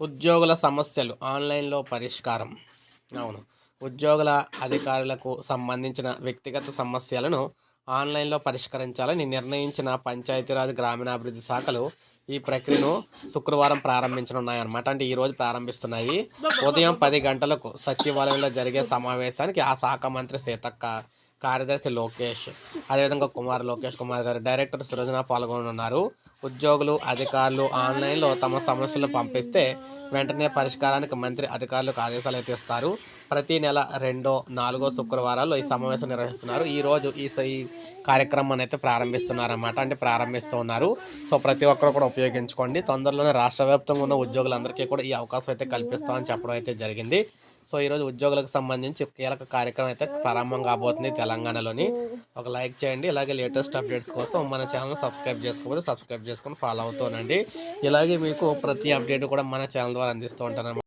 ఉద్యోగుల సమస్యలు ఆన్లైన్లో పరిష్కారం. అవును. ఉద్యోగుల అధికారులకు సంబంధించిన వ్యక్తిగత సమస్యలను ఆన్లైన్లో పరిష్కరించాలని నిర్ణయించిన పంచాయతీరాజ్ గ్రామీణాభివృద్ధి శాఖలు ఈ ప్రక్రియను శుక్రవారం ప్రారంభించనున్నాయన్నమాట. అంటే ఈరోజు ప్రారంభిస్తున్నాయి. ఉదయం పది గంటలకు సచివాలయంలో జరిగే సమావేశానికి ఆ శాఖ మంత్రి సీతక్క కార్యదర్శి లోకేష్ అదేవిధంగా కుమార్ లోకేష్ కుమార్ గారు డైరెక్టర్ సృజన పాల్గొనున్నారు ఉద్యోగులు అధికారులు ఆన్లైన్లో తమ సమస్యలు పంపిస్తే వెంటనే పరిష్కారానికి మంత్రి అధికారులకు ఆదేశాలు అయితే ఇస్తారు. ప్రతి నెల రెండో నాలుగో శుక్రవారాల్లో ఈ సమావేశం నిర్వహిస్తున్నారు. ఈ రోజు ఈ స- ఈ కార్యక్రమాన్ని అయితే ప్రారంభిస్తున్నారన్నమాట. అంటే ప్రారంభిస్తూ ఉన్నారు. సో ప్రతి ఒక్కరు కూడా ఉపయోగించుకోండి. తొందరలోనే రాష్ట్ర వ్యాప్తంగా ఉన్న ఉద్యోగులందరికీ కూడా ఈ అవకాశం అయితే కల్పిస్తామని చెప్పడం అయితే జరిగింది. సో ఈరోజు ఉద్యోగులకు సంబంధించి కీలక కార్యక్రమం అయితే ప్రారంభం కాబోతుంది తెలంగాణలోని. ఒక లైక్ చేయండి ఇలాగే లేటెస్ట్ అప్డేట్స్ కోసం మన ఛానల్ సబ్స్క్రైబ్ చేసుకోకపోతే సబ్స్క్రైబ్ చేసుకొని ఫాలో అవుతూనండి ఇలాగే మీకు ప్రతి అప్డేట్ కూడా మన ఛానల్ ద్వారా అందిస్తూ ఉంటాను